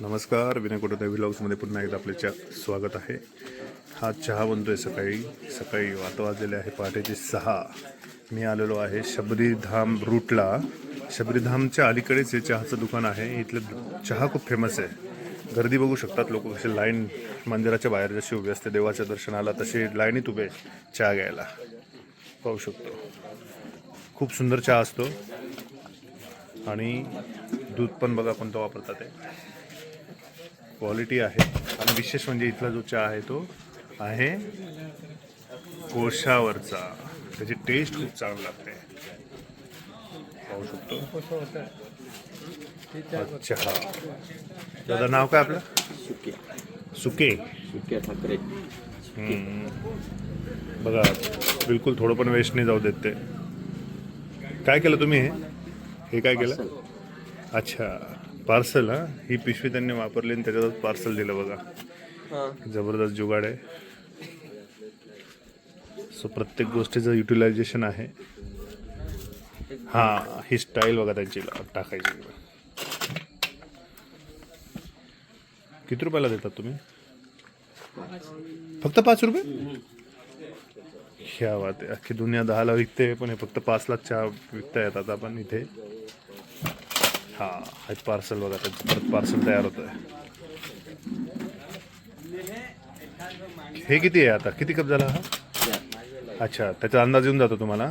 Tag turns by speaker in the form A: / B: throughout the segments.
A: नमस्कार विनय कोटते व्लॉग्समध्ये पुन्हा एकदा आपले चा स्वागत आहे. हा चहा बनतोय सकाळी. सकाळी आता वाजलेले आहे पहाटेचे सहा. मी आलेलो आहे शबरीधाम रूटला. शबरीधामच्या अलीकडेच हे चहाचं दुकान आहे. इथलं चहा खूप फेमस आहे. गर्दी बघू शकतात लोक कसे लाईन मंदिराच्या बाहेर जशी उभी असते देवाच्या दर्शनाला तशी लाईनीत उभे चहा घ्यायला. पाहू शकतो. खूप सुंदर चहा असतो. आणि दूध पण बघा कोणतं वापरतात ते. क्वालिटी आहे. आणि विशेष म्हणजे इथला जो चहा आहे तो आहे कोळशावरचा. त्याची टेस्ट खूप चांगली लागते. पाहू शकतो. चहा दादा नाव काय आपलं?
B: सुक्या
A: सुके.
B: सुक्या ठाकरे.
A: बघा बिलकुल थोडं पण वेस्ट नाही जाऊ देत ते. काय केलं तुम्ही हे? हे काय केलं? अच्छा. पार्सल हा? ही पिशवी त्यांनी वापरली आणि त्याच्यातच पार्सल दिलं बघा. जबरदस्त जुगाड आहे. सो प्रत्येक गोष्टीचं युटिलायझेशन आहे. हा ही स्टाईल बघा त्यांची. टाकायची किती रुपयाला देतात तुम्ही? फक्त पाच रुपये? ह्या बात अख्खी दुनिया दहाला विकते पण हे फक्त पाचला चहा विकता येतात आपण इथे. हा हे पार्सल बघा त्यांचं परत पार्सल तयार होत आहे हे किती आहे आता? किती कप झाला हा? अच्छा त्याचा अंदाज येऊन जातो तुम्हाला.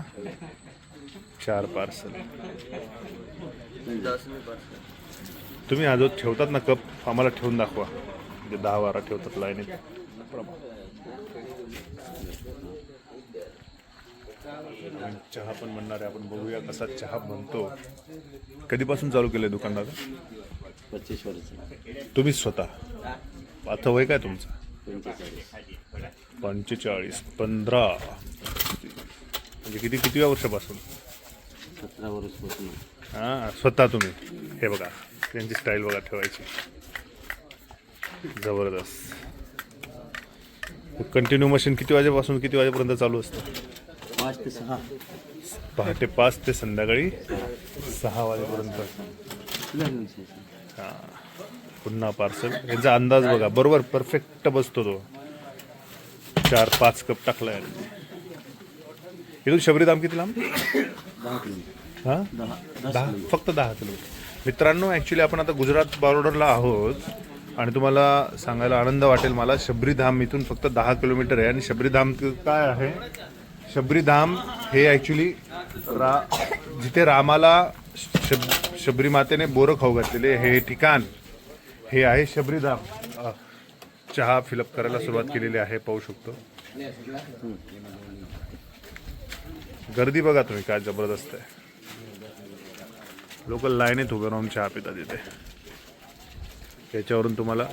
A: चार पार्सल तुम्ही आज ठेवतात ना कप आम्हाला ठेवून दाखवा. म्हणजे दहा बारा ठेवतात लाईनीत चहा पण म्हणणार आहे आपण बघूया कसा चहा बनतो. कधीपासून चालू केलंय दुकान दादा?
B: पच्चीस वर्ष
A: तुम्हीच स्वतः? आता वय काय तुमचं?
B: पंचेचाळीस.
A: पंचेचाळीस पंधरा. म्हणजे किती किती वर्षापासून?
B: सतरा वर्षपासून.
A: हां स्वतः तुम्ही. हे बघा त्यांची स्टाईल बघा ठेवायची. जबरदस्त. कंटिन्यू मशीन किती वाजेपासून किती वाजेपर्यंत चालू असतं?
B: पाच ते सहा.
A: पहाटे पाच ते संध्याकाळी सहा वाजेपर्यंत. हा. पुन्हा पार्सल याचा अंदाज बघा. बरोबर परफेक्ट बसतो तो. चार पाच कप टाकलाय. इथून शबरी दाम किती लांब हा?
B: दहा
A: फक्त दहा किलोमीटर मित्रांनो ॲक्च्युली आपण आता गुजरात बॉर्डरला आहोत. आणि तुम्हाला सांगायला आनंद वाटेल मला शबरीधाम इथून फक्त दहा किलोमीटर आहे. आणि शबरीधाम काय आहे? शबरीधाम हे ॲक्च्युली रा जिथे रामाला शब शबरी मातेने बोरं खाऊ घातलेले हे ठिकाण हे आहे शबरीधाम चहा फिलअप करायला सुरुवात केलेली आहे पाहू शकतो. गर्दी बघा तुम्ही काय जबरदस्त आहे. लोक लाईनीत उभे राहून चहा पितात इथे. याच्यावरून तुम्हाला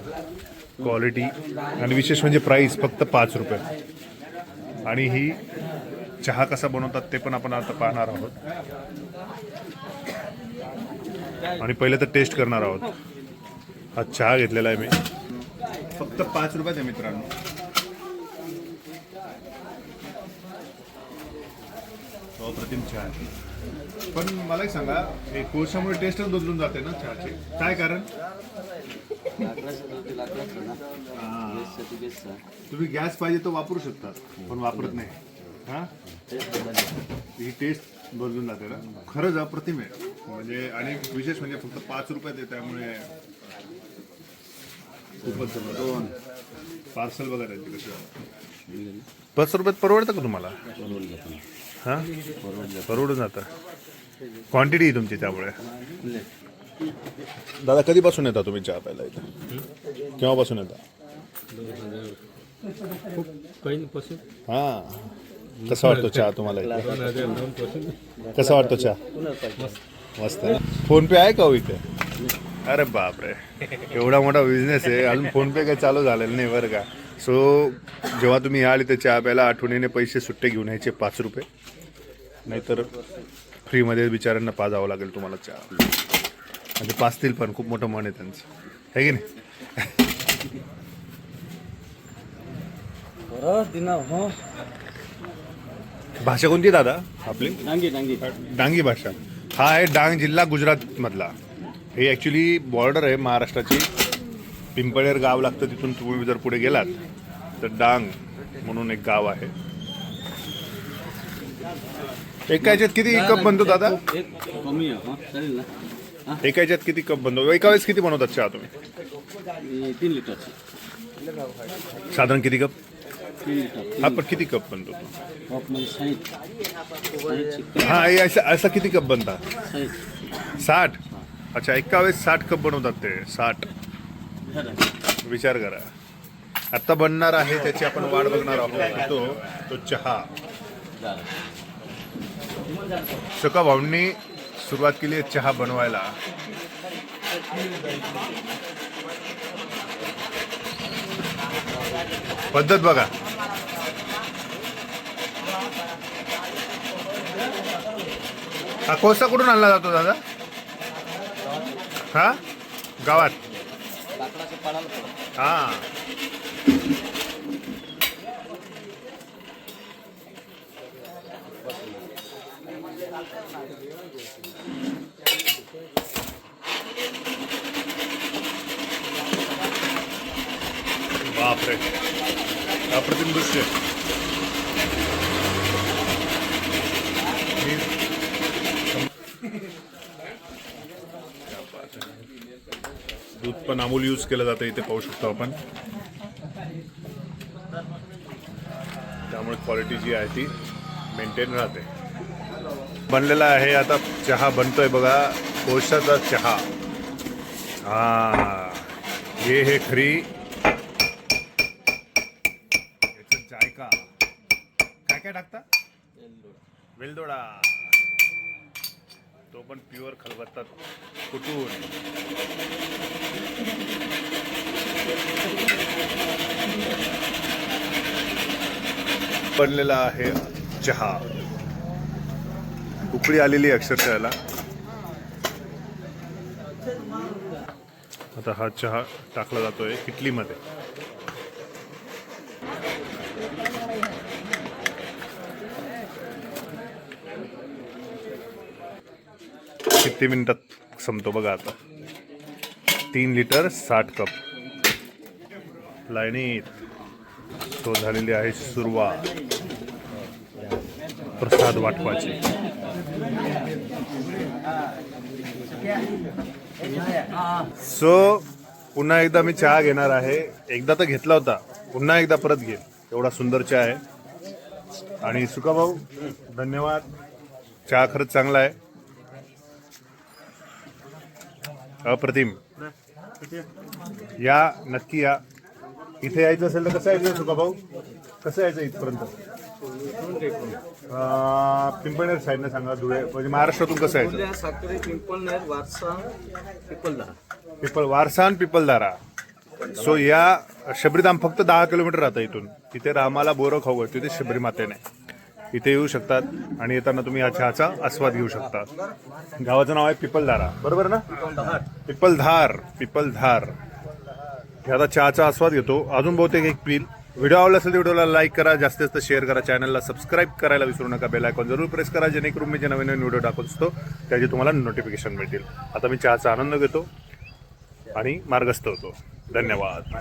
A: क्वालिटी आणि विशेष म्हणजे प्राईस फक्त पाच रुपये. आणि ही चहा कसा बनवतात ते पण आपण आता पाहणार आहोत. आणि पहिले तर टेस्ट करणार आहोत. हा चहा घेतलेला आहे मी. फक्त पाच रुपयात आहे मित्रांनो. अप्रतिम चहा आहे. पण मला एक सांगा हे कोळशामुळे टेस्टच बदलून जाते ना चहाची. काय कारण? तुम्ही गॅस पाहिजे तर वापरू शकता पण वापरत नाही. हा. ही टेस्ट बदलून जाते ना. खरंच अप्रतिम आहे. म्हणजे आणि विशेष म्हणजे फक्त पाच रुपयात आहे त्यामुळे खूपच दोन पार्सल बघा त्यांची कशी पाच रुपयात परवडतं का तुम्हाला. हा? परवडून जातं. क्वांटिटी आहे तुमची त्यामुळे. दादा कधीपासून येता तुम्ही चहा प्यायला इथं? केव्हापासून येता?
C: पहिल्यापासून
A: हा. कसा वाटतो चहा तुम्हाला इथे? कसा वाटतो चहा? मस्त आहे. फोन पे आहे का हो इथे? अरे बापरे. एवढा मोठा बिझनेस आहे. अजून फोन पे काही चालू झालेलं नाही बरं का. सो जेव्हा तुम्ही याल इथे चहा प्यायला आठवणीने पैसे सुट्टे घेऊन यायचे पाच रुपये. नाहीतर फ्रीमध्ये बिचाऱ्यांना पाजावं लागेल तुम्हाला चहा. म्हणजे पाचतील पण खूप मोठं मन आहे त्यांचं. आहे की नाही?
B: हो.
A: भाषा कोणती दादा? आपली?
B: डांगी डांगी.
A: डांगी भाषा. हा आहे डांग जिल्हा गुजरातमधला. हे ॲक्च्युली बॉर्डर आहे महाराष्ट्राची. पिंपळेर गाव लागतं तिथून तुम्ही जर पुढे गेलात तर डांग म्हणून एक गाव आहे. एका याच्यात किती कप बनतो दादा?
B: एक कमी आहे हा चालेल ना.
A: एका याच्यात किती कप बनतो? एका वेळेस किती बनवतात चहा तुम्ही?
B: हे तीन लिटरची.
A: साधारण किती कप? हा पण किती कप बनतो?
B: साईजची
A: हा असा असा किती कप बनतात साठ. अच्छा एका वेळेस साठ कप बनवतात ते. साठ. विचार करा. आता बनणार आहे त्याची आपण वाट बघणार आहोत. तो तो चहा. सका भाऊंनी सुरुवात केली आहे चहा बनवायला. पद्धत बघा. हा कोळसा कुठून आणला जातो दादा? हा? गावात? हा. बापरे. अप्रतिम दृश्य. दूध पण अमूल यूज केलं जातं इथे पाहू शकतो आपण. त्यामुळे क्वालिटी जी आहे ती मेंटेन राहते. बनलेला आहे आता चहा बनतोय बघा कोळशाचा चहा. हा हे हे खरी. याचं जायका. काय काय टाकता? वेलदोडा. तो पण प्युअर खलबत्ता कुठून बनलेला आहे चहा. उकळी आलेली आहे आता हा चहा टाकला जातोय किटलीमध्ये किती मिनिटात संपतो बघा आता. तीन लिटर साठ कप. लाईनीत. तो झालेली आहे सुरुवात. प्रसाद वाटपाची. सो पुन्हा एकदा मी चहा घेणार आहे. एकदा तर घेतला होता. पुन्हा एकदा परत घेईल एवढा सुंदर चहा आहे. आणि सुका भाऊ धन्यवाद. चहा खरंच चांगला आहे. अप्रतिम. या नक्की या. इथे यायचं असेल तर कसं यायचं सुका भाऊ? कसं यायचं इथपर्यंत? पिंपळनेर साईडनं सांगा धुळे म्हणजे महाराष्ट्रातून कसं यायचं?
B: पिंपळनेर वारसा पिपलदरा
A: पिपल वारसान पिपलदारा सो या शबरीधाम फक्त दहा किलोमीटर राहतं इथून. तिथे रामाला बोरं खाऊ तिथे शबरी मातेने. इथे येऊ शकतात आणि येताना तुम्ही या चहाचा आस्वाद घेऊ शकता. गावाचं नाव आहे पिपलधारा. बरोबर ना? पिपलधार पिपलधार. हे आता चहाचा आस्वाद घेतो. अजून बहुतेक एक पील व्हिडिओ आवडला असेल तर व्हिडिओला लाईक करा. जास्तीत जास्त शेअर करा. चॅनलला सबस्क्राईब करायला विसरू नका. बेल आयकॉन जरूर प्रेस करा. जेणेकरून मी जे नवीन नवीन व्हिडिओ टाकत असतो त्याचे तुम्हाला नोटिफिकेशन मिळतील. आता मी चहाचा आनंद घेतो आणि मार्गस्थ होतो. धन्यवाद.